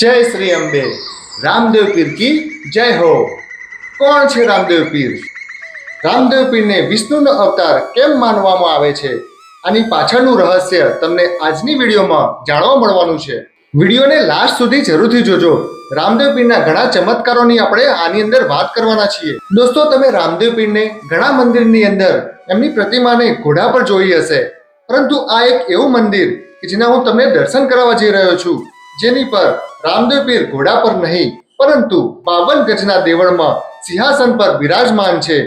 જય શ્રી અંબે. રામદેવ પીર કી જય હો. કોણ છે રામદેવ પીર? રામદેવ પીરને વિષ્ણુનો અવતાર કેમ માનવામાં આવે છે? આની પાછળનું રહસ્ય તમને આજની વિડીયોમાં જાણવા મળવાનું છે. વિડીયોને લાસ્ટ સુધી જરૂરથી જોજો. રામદેવ પીરના ઘણા ચમત્કારોની આપણે આની અંદર વાત કરવાના છીએ. દોસ્તો, તમે રામદેવ પીરને ઘણા મંદિરની અંદર એમની પ્રતિમાને ઘોડા પર જોઈ હશે. પરંતુ આ એક એવું મંદિર કે જેના હું તમને દર્શન કરાવવા જઈ રહ્યો છું. જેની પર રામદેવ પીર ઘોડા પર નહીં, પરંતુ બાવન ગજના દેવળમાં સિંહાસન પર બિરાજમાન છે.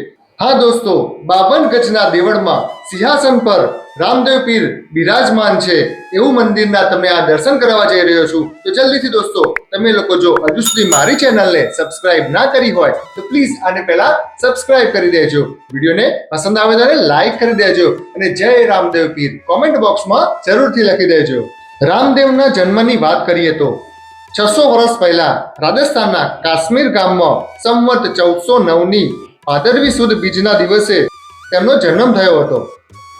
હા દોસ્તો, બાવન ગજના દેવળમાં સિંહાસન પર રામદેવ પીર બિરાજમાન છે એવું મંદિરના તમે આ દર્શન કરવા જઈ રહ્યો છું. તો જલ્દીથી દોસ્તો, તમે લોકો જો હજુ સુધી મારી ચેનલને સબસ્ક્રાઇબ ના કરી હોય, તો પ્લીઝ આને પહેલા સબસ્ક્રાઇબ કરી દેજો. વિડીયોને પસંદ આવે તો લાઈક કરી દેજો અને જય રામદેવ પીર. કોમેન્ટ બોક્સમાં જરૂરથી લખી દેજો. રામદેવના જન્મની વાત કરીએ તો છસો વર્ષ પહેલા રાજસ્થાનના કાશ્મીર ગામમાં સંવત ચૌદસો નવની ભાદરવી સુદ બીજના દિવસે તેમનો જન્મ થયો હતો.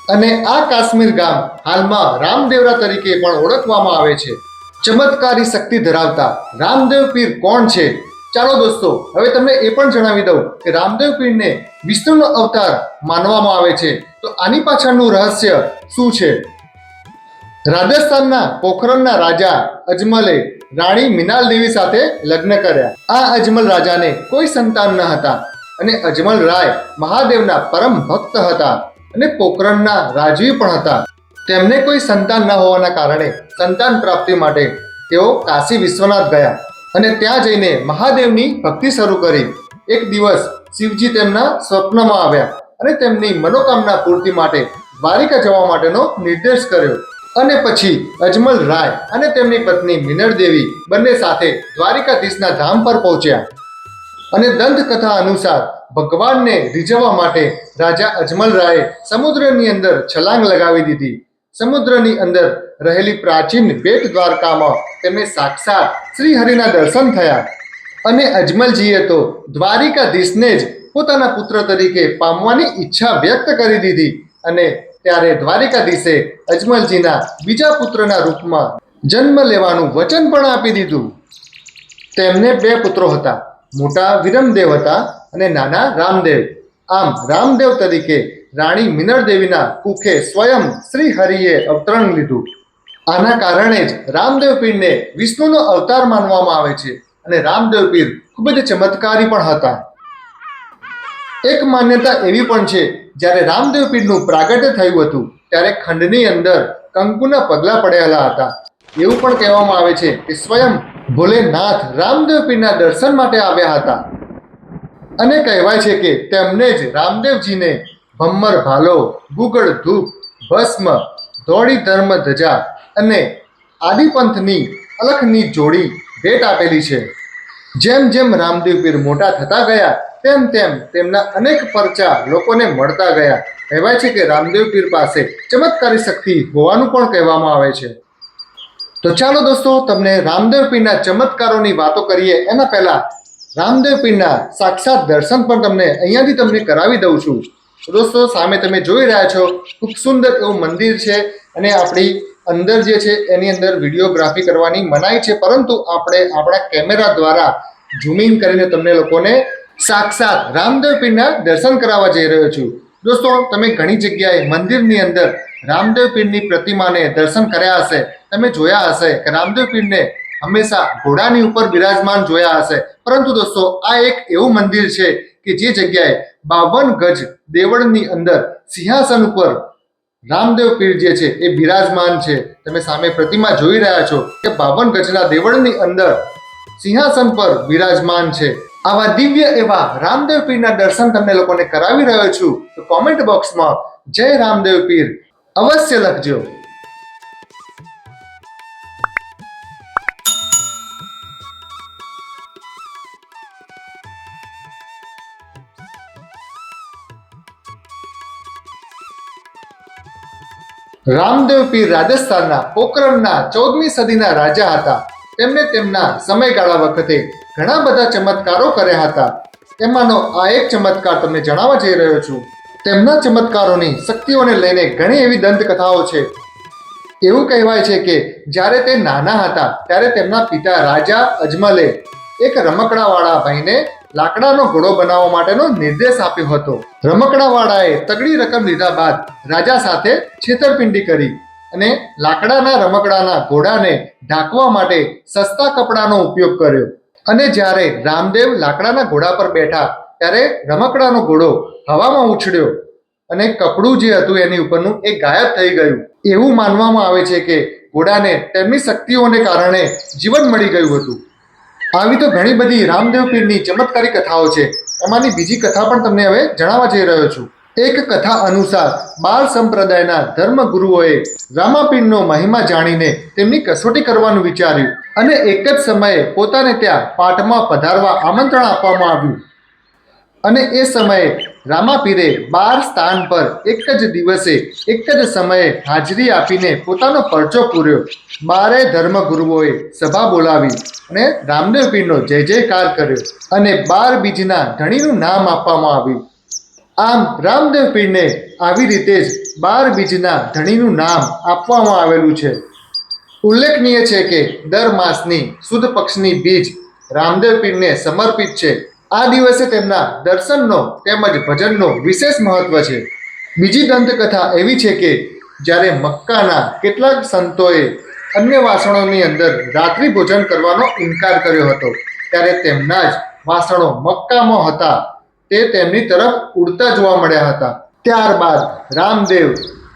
અને આ કાશ્મીર ગામ હાલમાં રામદેવરા તરીકે પણ ઓળખવામાં આવે છે. ચમત્કારી શક્તિ ધરાવતા રામદેવ પીર કોણ છે? ચાલો દોસ્તો, હવે તમને એ પણ જણાવી દઉં કે રામદેવ પીરને વિષ્ણુનો અવતાર માનવામાં આવે છે. તો આની પાછળનું રહસ્ય શું છે? રાજસ્થાનના પોખરણના રાજા અજમલે રાણી મિનાલ દેવી સાથે લગ્ન કર્યા. આ અજમલ રાજાને કોઈ સંતાન ન હતા અને અજમલ રાય મહાદેવના પરમ ભક્ત હતા અને પોખરણના રાજવી પણ હતા. તેમને કોઈ સંતાન ન હોવાના કારણે સંતાન પ્રાપ્તિ માટે તેઓ કાશી વિશ્વનાથ ગયા અને ત્યાં જઈને મહાદેવની ભક્તિ શરૂ કરી. એક દિવસ શિવજી તેમના સ્વપ્નમાં આવ્યા અને તેમની મનોકામના પૂર્તિ માટે દ્વારિકા જવા માટેનો નિર્દેશ કર્યો. અને પછી અજમલ રાય અને તેમની પત્ની મિનળ દેવી બંને સાથે દ્વારિકાધીશના ધામ પર પહોંચ્યા. અને દંતકથા અનુસાર ભગવાનને રીઝવવા માટે રાજા અજમલ રાયે સમુદ્રની અંદર છલાંગ લગાવી દીધી. સમુદ્રની અંદર રહેલી પ્રાચીન બેટ દ્વારકામાં તેમને સાક્ષાત શ્રી હરિના દર્શન થયા. અને અજમલજીએ તો દ્વારિકાધીશને જ પોતાના પુત્ર તરીકે પામવાની ઈચ્છા વ્યક્ત કરી દીધી અને ત્યારે દ્વારિકાધીશે અજમલજીના બીજા પુત્રના રૂપમાં જન્મ લેવાનું વચન પણ આપી દીધું. તેમને બે પુત્રો હતા, મોટા વિરમદેવ હતા અને નાના રામદેવ. આમ રામદેવ તરીકે રાણી મિનળદેવીના કુખે સ્વયં શ્રી હરિએ અવતરણ લીધું. આના કારણે જ રામદેવ પીરને વિષ્ણુનો અવતાર માનવામાં આવે છે અને રામદેવ પીર ખૂબ જ ચમત્કારી પણ હતા. એક માન્યતા એવી પણ છે જ્યારે રામદેવ પીરનું પ્રાગટ્ય થયું હતું, ત્યારે ખંડની અંદર કંકુના પગલા પડેલા હતા. એવું પણ કહેવામાં આવે છે કે સ્વયં ભોલેનાથ રામદેવ પીરના દર્શન માટે આવ્યા હતા. અને કહેવાય છે કે તેમને જ રામદેવજીને ભમ્મર ભાલો, ગુગળ ધૂપ, ભસ્મ, ધોળી ધર્મ ધજા અને આદિપંથની અલખની જોડી ભેટ આપેલી છે. જેમ જેમ રામદેવ પીર મોટા થતા ગયા તેમ તેમ તેમના અનેક પરચા લોકોને મળતા ગયા. કહેવાય છે કે રામદેવ પીર પાસે ચમત્કારી શક્તિ હોવાનું પણ કહેવામાં આવે છે. તો ચાલો દોસ્તો, તમને રામદેવ પીરના ચમત્કારોની વાતો કરીએ. એના પહેલા રામદેવ પીરના સાક્ષાત દર્શન પણ તમને અહીંયાથી તમને કરાવી દઉં છું. દોસ્તો, સામે તમે જોઈ રહ્યા છો, ખૂબ સુંદર એવું મંદિર છે અને આપણી અંદર જે છે એની અંદર વિડીયોગ્રાફી કરવાની મનાઈ છે. પરંતુ આપણે આપણા કેમેરા દ્વારા ઝૂમિંગ કરીને તમને લોકોને સાક્ષાત રામદેવ પીરના દર્શન કરાવવા જઈ રહ્યો છું. દોસ્તો, તમે ઘણી જગ્યાએ મંદિરની અંદર રામદેવ પીરની પ્રતિમાને દર્શન કર્યા હશે. તમે જોયા હશે કે રામદેવ પીરને હંમેશા ઘોડાની ઉપર બિરાજમાન જોયા હશે. પરંતુ દોસ્તો, આ એક એવું મંદિર છે કે જે જગ્યાએ બાવન ગજ દેવળની અંદર સિંહાસન ઉપર રામદેવ પીર જે છે એ બિરાજમાન છે. તમે સામે પ્રતિમા જોઈ રહ્યા છો કે બાવન ગજના દેવળની અંદર સિંહાસન પર બિરાજમાન છે. આવા દિવ્ય એવા રામદેવ પીરના દર્શન તમને લોકોને કરાવી રહ્યો છું, તો કોમેન્ટ બોક્સમાં જય રામદેવ પીર અવશ્ય લખજો. રામદેવ પીર રાજસ્થાનના પોકરણના ચૌદમી સદીના રાજા હતા. તેમને તેમના સમયગાળા વખતે ઘણા બધા ચમત્કારો કર્યા હતા. એમાંનો આ એક ચમત્કાર તમને જણાવવા જઈ રહ્યો છું. તેમના ચમત્કારોની શક્તિઓને લઈને ઘણી એવી દંતકથાઓ છે. એવું કહેવાય છે કે જ્યારે તે નાના હતા, ત્યારે તેમના પિતા રાજા અજમલે એક રમકડાવાળા ભાઈને લાકડાનો ઘોડો બનાવવા માટેનો નિર્દેશ આપ્યો હતો. રમકડાવાળાએ તગડી રકમ લીધા બાદ રાજા સાથે છેતરપિંડી કરી અને લાકડાના રમકડાના ઘોડાને ઢાંકવા માટે સસ્તા કપડાનો ઉપયોગ કર્યો. અને જ્યારે રામદેવ લાકડાના ઘોડા પર બેઠા, ત્યારે રમકડાનો ઘોડો હવામાં ઉછળ્યો અને કપડું જે હતું એની ઉપરનું એ ગાયબ થઈ ગયું. એવું માનવામાં આવે છે કે ઘોડાને તેમની શક્તિઓને કારણે જીવન મળી ગયું હતું. આવી તો ઘણી બધી રામદેવ પીરની ચમત્કારી કથાઓ છે. એમાંની બીજી કથા પણ તમને હવે જણાવવા જઈ રહ્યો છું. એક કથા અનુસાર બાળ સંપ્રદાયના ધર્મગુરુઓએ રામાપીરનો મહિમા જાણીને તેમની કસોટી કરવાનું વિચાર્યું અને એક જ સમયે પોતાને ત્યાં પાઠમાં પધારવા આમંત્રણ આપવામાં આવ્યું. અને એ સમયે રામાપીરે બાર સ્થાન પર એક જ દિવસે, એક જ સમયે હાજરી આપીને પોતાનો પરચો પૂર્યો. બારે ધર્મગુરુઓએ સભા બોલાવી અને રામદેવ પીરનો જય જયકાર કર્યો અને બાર બીજના ધણીનું નામ આપવામાં આવ્યું. આમ રામદેવ પીરને આવી રીતે જ બાર બીજના ધણીનું નામ આપવામાં આવેલું છે. ઉલ્લેખનીય છે કે દર માસની સુદ પક્ષની બીજ રામદેવ પીરને સમર્પિત છે. આ દિવસે તેમના દર્શનનો તેમજ ભજનનો વિશેષ મહત્વ છે. બીજી દંતકથા એવી છે કે જ્યારે મક્કાના કેટલાક સંતોએ અન્ય વાસણોની અંદર રાત્રિ ભોજન કરવાનો ઇનકાર કર્યો હતો, ત્યારે તેમના જ વાસણો મક્કામાં હતા. તે તેમની તરફ ઉડતા જોવા મળ્યા હતા. ત્યારબાદ રામદેવ,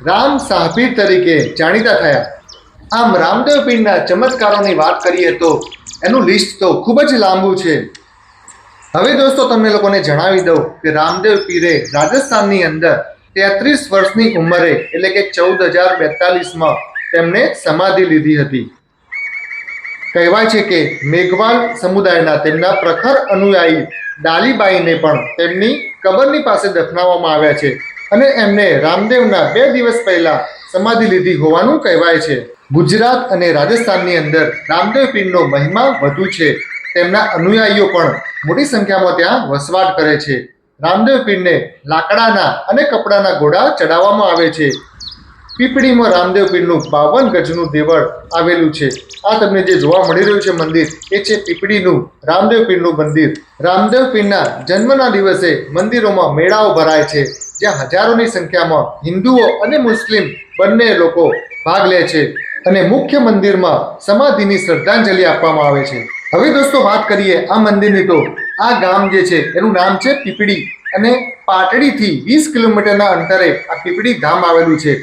રામ સાહબી તરીકે જાણીતા થયા. આમ રામદેવ પીરના ચમત્કારોની વાત કરીએ તો એનું લિસ્ટ તો ખૂબ જ લાંબુ છે. હવે દોસ્તો તમને લોકોને જણાવી દઉં કે રામદેવ પીરે રાજસ્થાનની અંદર તેત્રીસ વર્ષની ઉંમરે એટલે કે ચૌદ હજાર બેતાલીસમાં તેમણે સમાધિ લીધી હતી. કહેવાય છે કે મેઘવાલ સમુદાયના તેમના પ્રખર અનુયાયી ડાલીબાઈને પણ તેમની કબરની પાસે દફનાવવામાં આવ્યા છે અને એમને રામદેવના બે દિવસ પહેલા સમાધિ લીધી હોવાનું કહેવાય છે. ગુજરાત અને રાજસ્થાનની અંદર રામદેવ પીરનો મહિમા વધુ છે. તેમના અનુયાયીઓ પણ મોટી સંખ્યામાં ત્યાં વસવાટ કરે છે. રામદેવ પીરને લાકડાના અને કપડાના ઘોડા ચડાવવામાં આવે છે. પીપળીમાં રામદેવ પીરનું બાવન ગજનું દેવળ આવેલું છે. આ તમને જે જોવા મળી રહ્યું છે મંદિર, એ છે પીપળીનું, રામદેવ પીરનું મંદિર. રામદેવ પીરના જન્મના દિવસે મંદિરોમાં મેળાઓ ભરાય છે, જ્યાં હજારોની સંખ્યામાં હિન્દુઓ અને મુસ્લિમ બંને લોકો ભાગ લે છે અને મુખ્ય મંદિરમાં સમાધિની શ્રદ્ધાંજલિ આપવામાં આવે છે. હવે દોસ્તો વાત કરીએ આ મંદિરની તો. આ ગામ જે છે, એનું નામ છે પીપળી અને પાટડીથી વીસ કિલોમીટરના અંતરે આ પીપળી ગામ આવેલું છે.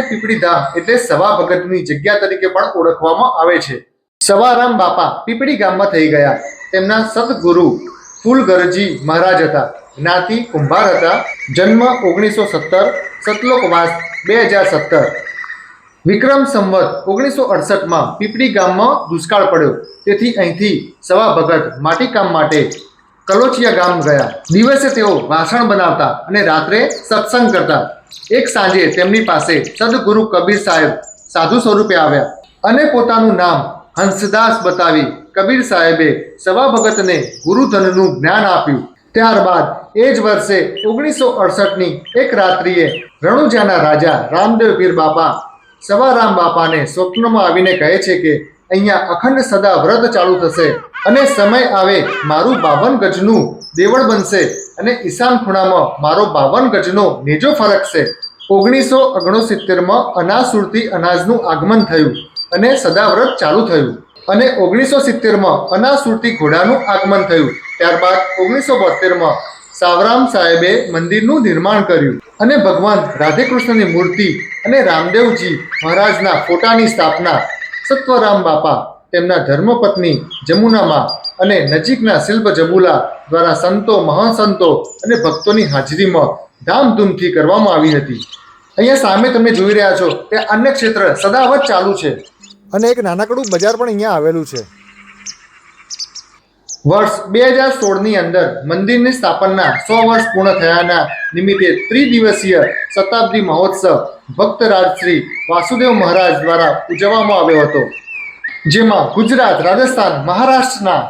પીપળી ધામ એટલે સવા ભગતની જગ્યા તરીકે પણ ઓળખવામાં આવે છે. સવારામ બાપા પીપળી ગામમાં થઈ ગયા. તેમના સદગુરુ ફૂલગરજી મહારાજ હતા. જ્ઞાતિ કુંભાર હતા. જન્મ ઓગણીસો સત્તર સતલોકવાસ બે હજાર સત્તર. વિક્રમ સંવત ઓગણીસો અડસઠમાં પીપળી ગામમાં દુષ્કાળ પડ્યો. તેથી અહીંથી સવા ભગત માટીકામ માટે કલોચિયા ગામ ગયા. દિવસે તેઓ વાસણ બનાવતા અને રાત્રે સત્સંગ કરતા. એક સાંજે તેમની પાસે સદગુરુ કબીર સાહેબ સાધુ સ્વરૂપે આવ્યા અને પોતાનું નામ હંસદાસ બતાવી કબીર સાહેબે સવા ભગતને ગુરુધનનું જ્ઞાન આપ્યું. ત્યારબાદ એ જ વર્ષે ઓગણીસો અડસઠની એક રાત્રિએ રણુજાના રાજા રામદેવ પીર બાપા સવારામ બાપાને સ્વપ્નમાં આવીને કહે છે કે અહીંયા અખંડ સદા વ્રત ચાલુ થશે અને સમય આવે મારું બાવન ગજનું દેવળ બનશે અને ઈશાન ખૂણામાં મારો બાવન ગજનો નેજો ફરકશે. ઓગણીસો ઓગણસિત્તેરમાં અનાસુરથી અનાજનું આગમન થયું અને સદાવ્રત ચાલુ થયું અને ઓગણીસો સિત્તેરમાં અનાસુરથી ઘોડાનું આગમન થયું. ત્યારબાદ ઓગણીસો બોતેરમાં સાવરામ સાહેબે મંદિરનું નિર્માણ કર્યું અને ભગવાન રાધેકૃષ્ણની મૂર્તિ અને રામદેવજી મહારાજના ફોટાની સ્થાપના સત્વરામ બાપા તેમના ધર્મપત્ની જમુનામાં અને નજીકના શિલ્પ જબુલા દ્વારા સંતો, મહાસંતો અને ભક્તોની હાજરીમાં ધામધૂમથી કરવામાં આવી હતી. અહીંયા સામે તમે જોઈ રહ્યા છો તે અન્ય ક્ષેત્ર સદાવત ચાલુ છે. અને એક નાનકડું બજાર પણ અહીંયા આવેલું છે. વર્ષ બે હજાર સોળની અંદર મંદિરની સ્થાપનના સો વર્ષ પૂર્ણ થયાના નિમિત્તે ત્રિદિવસીય શતાબ્દી મહોત્સવ ભક્તરાજ શ્રી વાસુદેવ મહારાજ દ્વારા ઉજવવામાં આવ્યો હતો, જેમાં ગુજરાત, રાજસ્થાન, મહારાષ્ટ્રના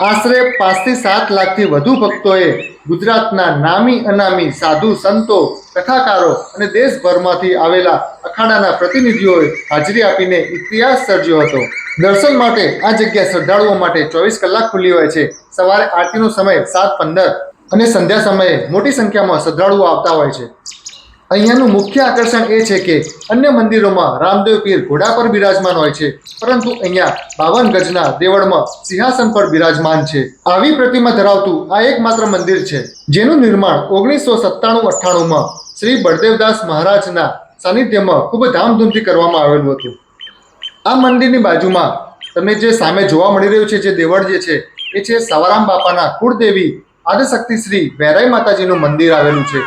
આશરે પાંચથી સાત લાખથી વધુ ભક્તોએ ગુજરાતના નામી અનામી સાધુ સંતો, કથાકારો અને દેશભરમાંથી આવેલા અખાડાના પ્રતિનિધિઓએ હાજરી આપીને ઇતિહાસ સર્જ્યો હતો. દર્શન માટે આ જગ્યા શ્રદ્ધાળુઓ માટે ચોવીસ કલાક ખુલ્લી હોય છે. સવારે આરતીનો સમય સાત પંદર અને સંધ્યા સમયે મોટી સંખ્યામાં શ્રદ્ધાળુઓ આવતા હોય છે. અહીંયાનું મુખ્ય આકર્ષણ એ છે કે અન્ય મંદિરોમાં રામદેવ પીર ઘોડા પર બિરાજમાન હોય છે, પરંતુ અહીંયા બાવન ગજના દેવળમાં સિંહાસન પર બિરાજમાન છે. આવી પ્રતિમા ધરાવતું આ એકમાત્ર મંદિર છે, જેનું નિર્માણ ઓગણીસો સત્તાણું અઠ્ઠાણુંમાં શ્રી બળદેવદાસ મહારાજના સાનિધ્યમાં ખૂબ ધામધૂમથી કરવામાં આવેલું હતું. આ મંદિરની બાજુમાં તમને જે સામે જોવા મળી રહ્યું છે, જે દેવળ જે છે, એ છે સવારામ બાપાના કુળદેવી આદશક્તિ શ્રી વેરાઈ માતાજીનું મંદિર આવેલું છે.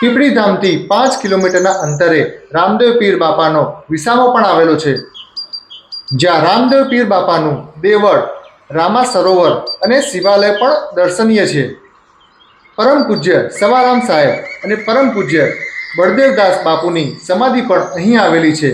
પીપળી ધામથી પાંચ કિલોમીટરના અંતરે રામદેવ પીર બાપાનો વિસામો પણ આવેલો છે. જ્યાં રામદેવ પીર બાપાનું દેવળ, રામા સરોવર અને શિવાલય પણ દર્શનીય છે. પરમ પૂજ્ય સવારામ સાહેબ અને પરમ પૂજ્ય બળદેવદાસ બાપુની સમાધિ પણ અહીં આવેલી છે.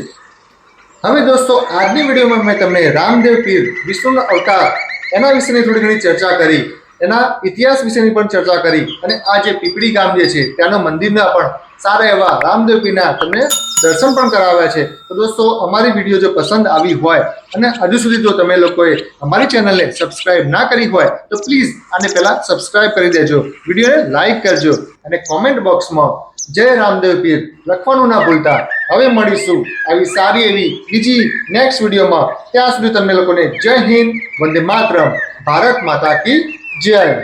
હવે દોસ્તો, આજની વિડીયોમાં મેં તમને રામદેવ પીર વિષ્ણુનો અવતાર એના વિશેની થોડી ઘણી ચર્ચા કરી. એના ઇતિહાસ વિશેની પણ ચર્ચા કરી અને આ જે પીપળી ગામ જે છે, ત્યાંના મંદિરના પણ સારા એવા રામદેવ પીના તમને દર્શન પણ કરાવ્યા છે. તો દોસ્તો, અમારી વીડિયો જો પસંદ આવી હોય અને હજુ સુધી જો તમે લોકોએ અમારી ચેનલને સબસ્ક્રાઇબ ના કરી હોય, તો પ્લીઝ આને પહેલાં સબસ્ક્રાઇબ કરી દેજો. વિડીયોને લાઈક કરજો અને કોમેન્ટ બોક્સમાં જય રામદેવ પીર લખવાનું ના ભૂલતા. હવે મળીશું આવી સારી એવી બીજી નેક્સ્ટ વિડીયોમાં. ત્યાં સુધી તમને લોકોને જય હિન્દ, વંદે માતરમ. ભારત માતા કી જય